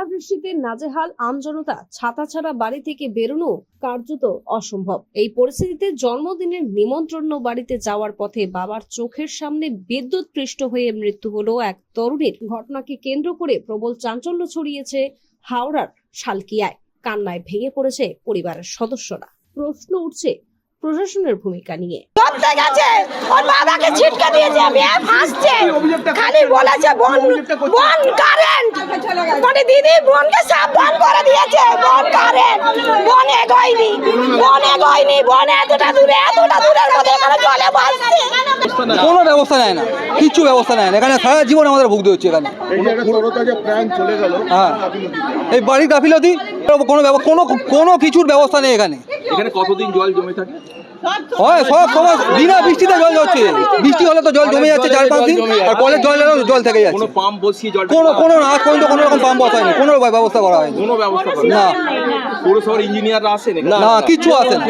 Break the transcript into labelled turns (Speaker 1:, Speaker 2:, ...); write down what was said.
Speaker 1: ঝড় বৃষ্টিতে নাজেহাল আমজনতা ছাতা ছাড়া বাড়ি থেকে বেরোনো কার্যত অসম্ভব। এই পরিস্থিতিতে জন্মদিনের নিমন্ত্রণ বাড়িতে যাওয়ার পথে বাবার চোখের সামনে বিদ্যুৎ পৃষ্ঠ হয়ে মৃত্যু হলো এক তরুণীর। ঘটনাকে কেন্দ্র করে প্রবল চাঞ্চল্য ছড়িয়েছে হাওড়ার শালকিয়ায়। কান্নায় ভেঙে পড়েছে পরিবারের সদস্যরা। প্রশ্ন উঠছে প্রশাসনের ভূমিকা নিয়ে।
Speaker 2: ধরতে গেছে। ওর বাবাকে ছিটকে দিয়েছে। মেয়ে ফাঁসছে খালি বলেছে বন বন কারেন্ট মানে দিদি বোনকে করে দিয়েছে। বন কারেন্ট বন এগোয়নি বন এগোয়নি বন এতটা দূরে এতটা দূরের মধ্যে এখানে জলে ভাসছে।
Speaker 3: কোনো ব্যবস্থা নেয় না কিচ্ছু ব্যবস্থা নেয় না। এখানে সারা জীবন আমাদের ভুগতে হচ্ছে এখানে।
Speaker 4: কোনো তরতাজা প্রাণ চলে গেল।
Speaker 3: হ্যাঁ। এই বাড়ির গাফিলতি কোনো ব্যব- কোনো কোনো কিছুর ব্যবস্থা নেই এখানে।
Speaker 5: এখানে কতদিন জল জমে থাকে?
Speaker 3: হয় সব সময় বিনা বৃষ্টিতে যাচ্ছে বৃষ্টি হলে তো জল জমে যাচ্ছে চার পাঁচ দিন আর কলের জল এলেও জল থেকে
Speaker 5: কোনো
Speaker 3: যাচ্ছে।
Speaker 5: পাম্প বসিয়ে জল
Speaker 3: কোনো কোনো না আজ পর্যন্ত কোনো রকম পাম্প বসায়নি কোনো ব্যবস্থা করা হয়নি।
Speaker 5: কোনো ব্যবস্থা
Speaker 3: না।
Speaker 5: পৌরসভার ইঞ্জিনিয়াররা আসেন
Speaker 3: না কিচ্ছু আসে না